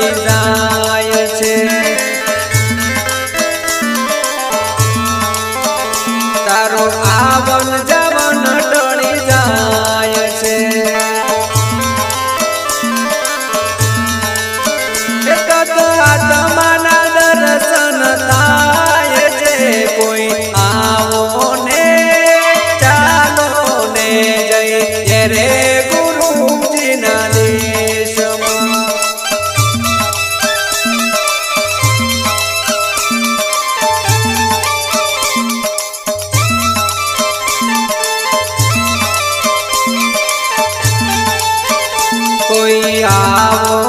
Marisa. આવો.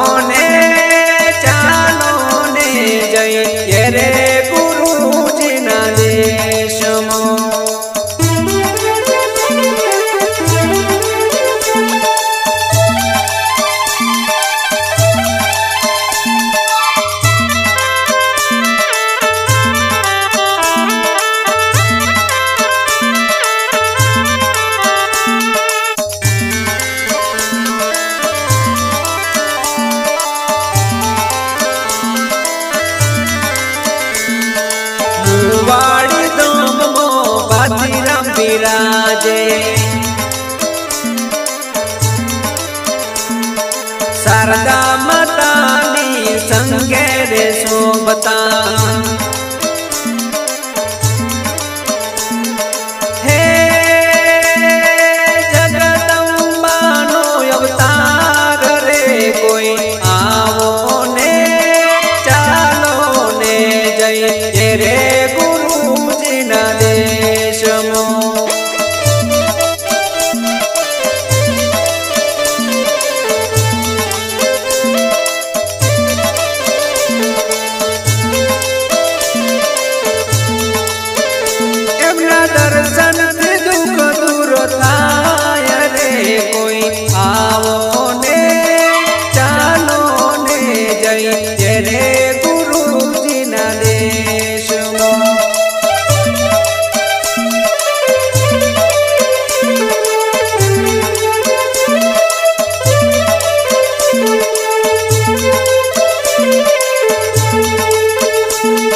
બિરાજે શારદા માતાની સંગે રે શોભતા જઈ રે ગુરુજીના દેશમાં.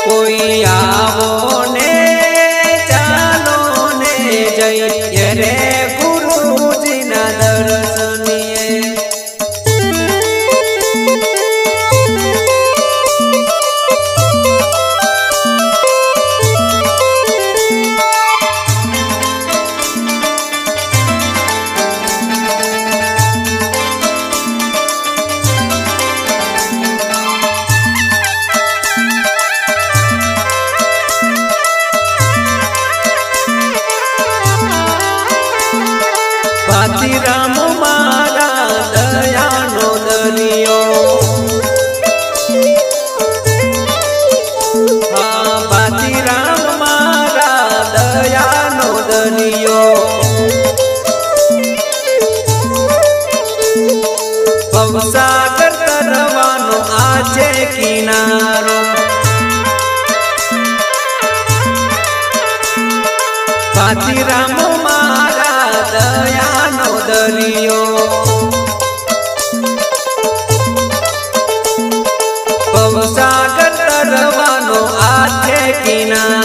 કોઈ આવો છે કિનારો. પાતીરામ મારા દયાનો દરિયો. પવસાગર તરવાનો આ છે કિનારો.